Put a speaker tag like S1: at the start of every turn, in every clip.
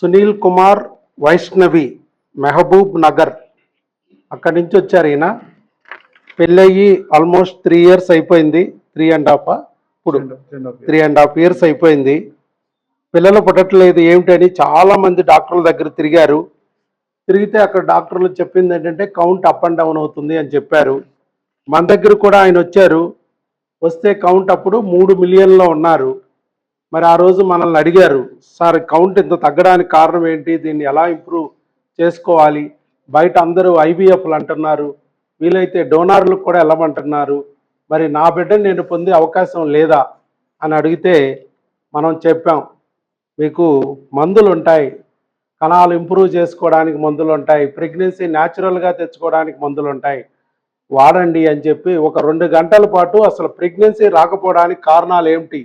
S1: సునీల్ కుమార్ వైష్ణవి మెహబూబ్ నగర్. అక్కడి నుంచి వచ్చారు ఈయన. పెళ్ళయి ఆల్మోస్ట్ త్రీ ఇయర్స్ అయిపోయింది. త్రీ అండ్ హాఫ్ ఇప్పుడు త్రీ అండ్ హాఫ్ ఇయర్స్ అయిపోయింది. పిల్లలు పుట్టట్లేదు ఏమిటని చాలా మంది డాక్టర్ల దగ్గర తిరిగారు. తిరిగితే అక్కడ డాక్టర్లు చెప్పింది ఏంటంటే కౌంట్ అప్ అండ్ డౌన్ అవుతుంది అని చెప్పారు. మన దగ్గర కూడా ఆయన వచ్చారు. వస్తే కౌంట్ అప్పుడు మూడు మిలియన్లో ఉన్నారు. మరి ఆ రోజు మనల్ని అడిగారు సార్ కౌంట్ ఇంత తగ్గడానికి కారణం ఏంటి? దీన్ని ఎలా ఇంప్రూవ్ చేసుకోవాలి? బయట అందరూ ఐబీఎఫ్లు అంటున్నారు వీలైతే డోనార్లకు కూడా వెళ్ళమంటున్నారు మరి నా బిడ్డని నేను పొందే అవకాశం లేదా? అని అడిగితే మనం చెప్పాం మీకు మందులు ఉంటాయి కణాలు ఇంప్రూవ్ చేసుకోవడానికి మందులు ఉంటాయి ప్రెగ్నెన్సీ న్యాచురల్గా తెచ్చుకోవడానికి మందులు ఉంటాయి వాడండి అని చెప్పి ఒక రెండు గంటల పాటు అసలు ప్రెగ్నెన్సీ రాకపోవడానికి కారణాలు ఏమిటి?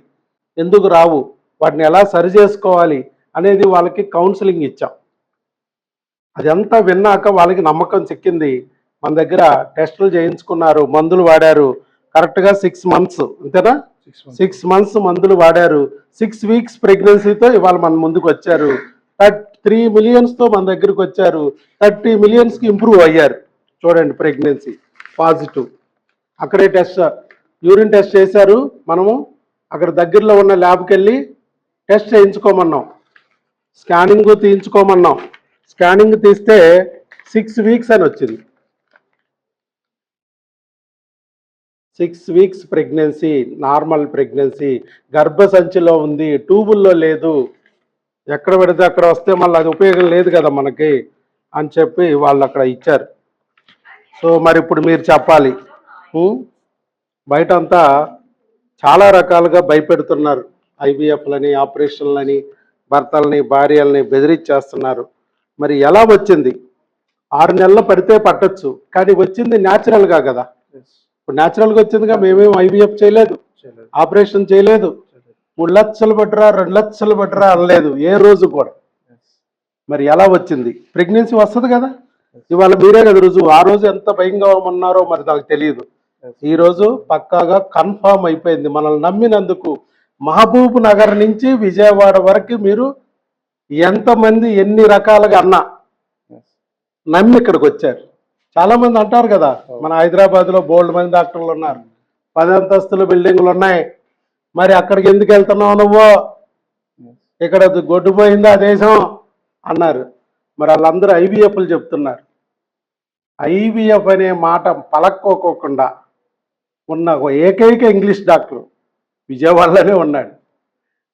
S1: ఎందుకు రావు? వాటిని ఎలా సరి చేసుకోవాలి? అనేది వాళ్ళకి కౌన్సిలింగ్ ఇచ్చాం. అదంతా విన్నాక వాళ్ళకి నమ్మకం చిక్కింది మన దగ్గర టెస్టులు చేయించుకున్నారు మందులు వాడారు. కరెక్ట్గా సిక్స్ మంత్స్ అంతేనా? సిక్స్ మంత్స్ మందులు వాడారు. సిక్స్ వీక్స్ ప్రెగ్నెన్సీతో ఇవాళ మన ముందుకు వచ్చారు. త్రీ మిలియన్స్తో మన దగ్గరికి వచ్చారు. థర్టీ మిలియన్స్కి ఇంప్రూవ్ అయ్యారు. చూడండి ప్రెగ్నెన్సీ పాజిటివ్ అక్కడే టెస్ట్ యూరిన్ టెస్ట్ చేశారు మనము. అక్కడ దగ్గరలో ఉన్న ల్యాబ్కి వెళ్ళి టెస్ట్ చేయించుకోమన్నాం. స్కానింగ్ తీయించుకోమన్నాం. స్కానింగ్ తీస్తే సిక్స్ వీక్స్ అని వచ్చింది. Six weeks pregnancy normal pregnancy గర్భసంచిలో ఉంది ట్యూబుల్లో లేదు. ఎక్కడ పెడితే అక్కడ వస్తే మళ్ళీ అది ఉపయోగం లేదు కదా మనకి అని చెప్పి వాళ్ళు అక్కడ ఇచ్చారు. సో మరి ఇప్పుడు మీరు చెప్పాలి. ఉం? చాలా రకాలుగా భయపెడుతున్నారు. ఐవీఎఫ్లని ఆపరేషన్లని భర్తల్ని భార్యల్ని బెదిరించేస్తున్నారు మరి ఎలా వచ్చింది? ఆరు నెలలు పడితే పట్టొచ్చు కానీ వచ్చింది న్యాచురల్గా కదా. ఇప్పుడు న్యాచురల్గా వచ్చిందిగా మేమేం ఐవీఎఫ్ చేయలేదు ఆపరేషన్ చేయలేదు మూడు లక్షలు పట్టరా రెండు లక్షలు పట్టరా అనలేదు ఏ రోజు కూడా. మరి ఎలా వచ్చింది? ప్రెగ్నెన్సీ వస్తుంది కదా. ఇవాళ మీరే కదా రుజువు ఆ రోజు ఎంత భయంగా ఉన్నారో మరి నాకు తెలియదు. ఈ రోజు పక్కాగా కన్ఫామ్ అయిపోయింది. మనల్ని నమ్మినందుకు మహబూబ్ నగర్ నుంచి విజయవాడ వరకు మీరు ఎంతమంది ఎన్ని రకాలుగా అన్నా నమ్మి ఇక్కడికి వచ్చారు. చాలా మంది అంటారు కదా మన హైదరాబాద్లో బోల్డ్ మంది డాక్టర్లు ఉన్నారు. పది అంతస్తుల బిల్డింగ్లు ఉన్నాయి. మరి అక్కడికి ఎందుకు వెళ్తున్నావు నువ్వు? ఇక్కడ గొడ్డుపోయిందా దేశం? అన్నారు. మరి వాళ్ళందరూ ఐవీఎఫ్లు చెప్తున్నారు. ఐవీఎఫ్ అనే మాట పలక్కోకోకుండా ఉన్న ఒక ఏకైక ఇంగ్లీష్ డాక్టర్ విజయవాడలోనే ఉన్నాడు.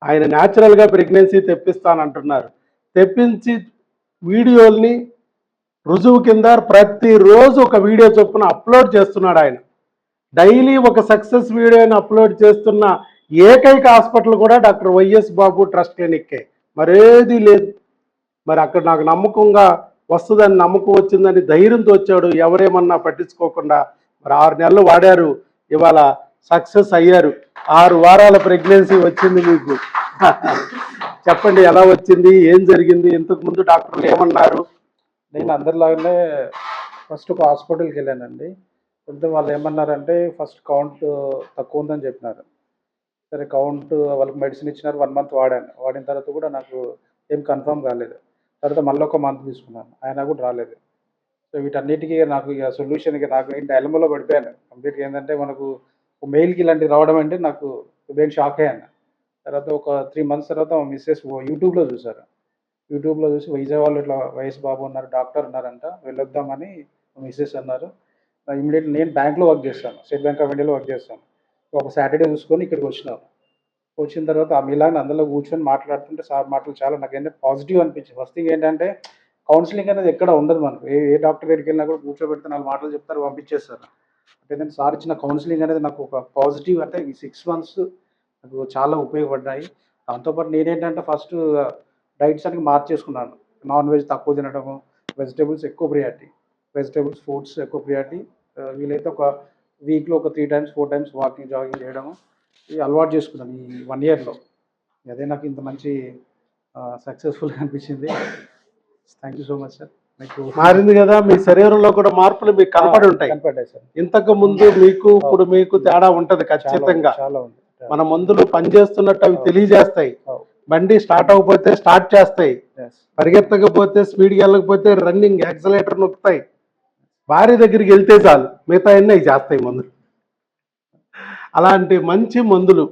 S1: ఆయన న్యాచురల్గా ప్రెగ్నెన్సీ తెప్పిస్తానంటున్నారు. తెప్పించి వీడియోల్ని రుజువు కింద ప్రతిరోజు ఒక వీడియో చొప్పున అప్లోడ్ చేస్తున్నాడు ఆయన. డైలీ ఒక సక్సెస్ వీడియోని అప్లోడ్ చేస్తున్న ఏకైక హాస్పిటల్ కూడా డాక్టర్ వైఎస్ బాబు ట్రస్ట్ క్లినిక్కే. మరేది లేదు. మరి అక్కడ నాకు నమ్మకంగా వస్తుందని నమ్మకం వచ్చిందని ధైర్యంతో వచ్చాడు. ఎవరేమన్నా పట్టించుకోకుండా మరి ఆరు నెలలు వాడారు. ఇవాళ సక్సెస్ అయ్యారు. ఆరు వారాల ప్రెగ్నెన్సీ వచ్చింది మీకు. చెప్పండి ఎలా వచ్చింది? ఏం జరిగింది? ఇంతకు ముందు డాక్టర్లు ఏమన్నారు?
S2: నేను అందరిలాగానే ఫస్ట్ ఒక హాస్పిటల్కి వెళ్ళానండి. వెళ్తే వాళ్ళు ఏమన్నారంటే ఫస్ట్ కౌంట్ తక్కువ ఉందని చెప్పినారు. సరే కౌంట్ వాళ్ళకి మెడిసిన్ ఇచ్చినారు వన్ మంత్ వాడాను. వాడిన తర్వాత కూడా నాకు ఏం కన్ఫర్మ్ కాలేదు. తర్వాత మళ్ళీ ఒక మంత్ తీసుకున్నాను. ఆయన కూడా రాలేదు. సో వీటన్నిటికీ నాకు ఇక సొల్యూషన్కి నాకు నేను ఎలమలో పడిపోయాను. కంప్లీట్గా ఏంటంటే మనకు మెయిల్కి ఇలాంటివి రావడం అంటే నాకు నేను షాక్ అయ్యాను తర్వాత ఒక త్రీ మంత్స్ తర్వాత మా మిస్సెస్ యూట్యూబ్లో చూసారు. యూట్యూబ్లో చూసి వైజాగ్ వాళ్ళు ఇట్లా వైఎస్ బాబు ఉన్నారు డాక్టర్ ఉన్నారంట వెళ్ళొద్దామని మిస్సెస్ అన్నారు. ఇమీడియట్ నేను బ్యాంక్లో వర్క్ చేస్తాను స్టేట్ బ్యాంక్ ఆఫ్ ఇండియాలో వర్క్ చేస్తాను. ఒక సాటర్డే చూసుకొని ఇక్కడికి వచ్చినాను వచ్చిన తర్వాత ఆ మీలాగా అందులో కూర్చొని మాట్లాడుతుంటే సార్ మాటలు చాలా నాకు ఏంటంటే పాజిటివ్ అనిపించింది. ఫస్ట్ థింగ్ ఏంటంటే కౌన్సిలింగ్ అనేది ఎక్కడ ఉండదు మనకు. ఏ ఏ డాక్టర్ దగ్గరికి వెళ్ళినా కూడా కూర్చోబెడితే నాలుగు మాటలు చెప్తారు పంపించేస్తారు. అంటే సార్ ఇచ్చిన కౌన్సిలింగ్ అనేది నాకు ఒక పాజిటివ్ అంటే ఈ సిక్స్ మంత్స్ నాకు చాలా ఉపయోగపడ్డాయి. దాంతోపాటు నేనేంటంటే ఫస్ట్ డైట్స్ అనేది మార్చేసుకున్నాను. నాన్ వెజ్ తక్కువ తినడము వెజిటేబుల్స్ ఎక్కువ ప్రియారిటీ వెజిటేబుల్స్ ఫ్రూట్స్ ఎక్కువ ప్రియారిటీ వీలైతే ఒక వీక్లో ఒక three times four times walking jogging చేయడము ఇవి అలవాటు చేసుకున్నాను ఈ వన్ ఇయర్లో. అదే నాకు ఇంత మంచి సక్సెస్ఫుల్గా అనిపించింది. Thank you so much sir
S1: మారింది కదా మీ శరీరంలో కూడా మార్పులు మీకు కనపడి ఉంటాయి. ఇంతకు ముందు మీకు ఇప్పుడు మీకు తేడా ఉంటది ఖచ్చితంగా. మన మందులు పనిచేస్తున్నట్టు అవి తెలియజేస్తాయి. బండి స్టార్ట్ అవ్వకపోతే స్టార్ట్ చేస్తాయి. పరిగెత్తకపోతే స్పీడ్కి వెళ్ళకపోతే రన్నింగ్ యాక్సలేటర్ నొక్కుతాయి. భార్య దగ్గరికి వెళ్తే చాలు. మిగతా అన్నీ చేస్తాయి మందులు. అలాంటి మంచి మందులు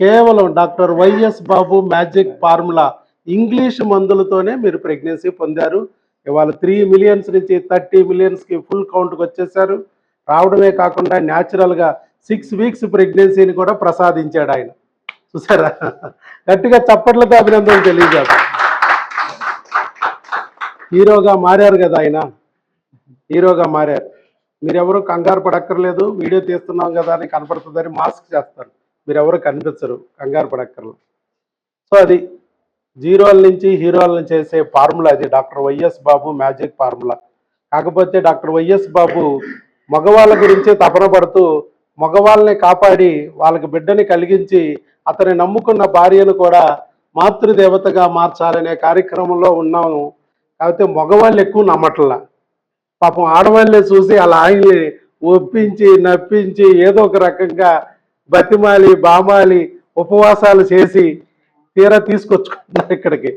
S1: కేవలం doctor YS Babu magic formula English మందులతోనే మీరు ప్రెగ్నెన్సీ పొందారు. ఇవాళ త్రీ మిలియన్స్ నుంచి థర్టీ మిలియన్స్కి ఫుల్ కౌంట్కి వచ్చేసారు. రావడమే కాకుండా న్యాచురల్గా సిక్స్ వీక్స్ ప్రెగ్నెన్సీని కూడా ప్రసాదించాడు ఆయన. చూసారా? గట్టిగా చప్పట్లతో అభినందనలు తెలియజేస్తాం. హీరోగా మారారు కదా ఆయన. హీరోగా మారారు. మీరెవరు కంగారు పడక్కర్లేదు. వీడియో తీస్తున్నాం కదా అని కనపడుతుందని మాస్క్ చేస్తారు. మీరెవరు కనిపించరు. కంగారు పడక్కర్లేదు. సో అది జీరోల నుంచి హీరోలను చేసే ఫార్ములా అది doctor YS Babu magic formula. కాకపోతే డాక్టర్ వైఎస్ బాబు మగవాళ్ళ గురించి తపన పడుతూ మగవాళ్ళని కాపాడి వాళ్ళకి బిడ్డని కలిగించి అతని నమ్ముకున్న భార్యను కూడా మాతృదేవతగా మార్చాలనే కార్యక్రమంలో ఉన్నాము కాకపోతే మగవాళ్ళు ఎక్కువ నమ్మట్లా. పాపం ఆడవాళ్ళే చూసి అలా ఆయన్ని ఒప్పించి నప్పించి ఏదో ఒక రకంగా బతిమాలి బామాలి ఉపవాసాలు చేసి తీరా తీసుకొచ్చుకుంటున్నారు ఇక్కడికి.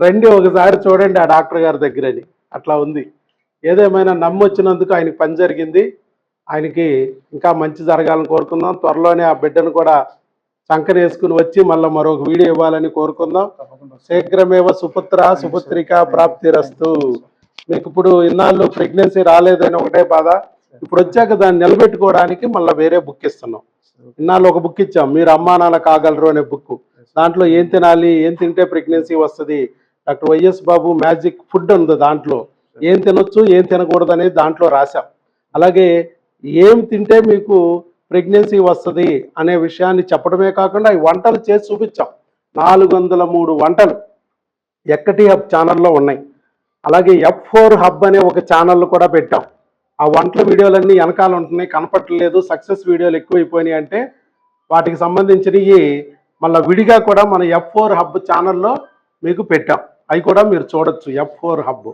S1: రండి ఒకసారి చూడండి ఆ డాక్టర్ గారి దగ్గరని. అట్లా ఉంది. ఏదేమైనా నమ్మొచ్చినందుకు ఆయనకి పని జరిగింది. ఆయనకి ఇంకా మంచి జరగాలని కోరుకుందాం. త్వరలోనే ఆ బిడ్డను కూడా చంకన వేసుకుని వచ్చి మళ్ళీ మరొక వీడియో ఇవ్వాలని కోరుకుందాం. శీఘ్రమేవ సుపుత్ర సుపుత్రిక ప్రాప్తిరస్తు. మీకు ఇప్పుడు ఇన్నాళ్ళు ప్రెగ్నెన్సీ రాలేదని ఒకటే బాధ. ఇప్పుడు వచ్చాక దాన్ని నిలబెట్టుకోవడానికి మళ్ళీ వేరే బుక్ ఇస్తున్నాం. ఇన్నాళ్ళు ఒక బుక్ ఇచ్చాం. మీరు అమ్మా నాన్న కాగలరు అనే బుక్ దాంట్లో ఏం తినాలి ఏం తింటే ప్రెగ్నెన్సీ వస్తుంది? Doctor YS Babu magic food ఉంది దాంట్లో. ఏం తినొచ్చు ఏం తినకూడదు అనేది దాంట్లో రాశాం. అలాగే ఏం తింటే మీకు ప్రెగ్నెన్సీ వస్తుంది అనే విషయాన్ని చెప్పడమే కాకుండా ఈ వంటలు చేసి చూపించాం. నాలుగు వందల మూడు వంటలు ఎక్కటి హబ్ ఛానల్లో ఉన్నాయి. అలాగే ఎఫ్ ఫోర్ హబ్ అనే ఒక ఛానల్ కూడా పెట్టాం. ఆ వంటల వీడియోలన్నీ వెనకాల ఉంటున్నాయి కనపట్టలేదు సక్సెస్ వీడియోలు ఎక్కువైపోయినాయి అంటే వాటికి సంబంధించినవి మళ్ళీ విడిగా కూడా మన ఎఫ్ ఫోర్ హబ్ ఛానల్లో మీకు పెట్టాం. అవి కూడా మీరు చూడొచ్చు ఎఫ్ ఫోర్ హబ్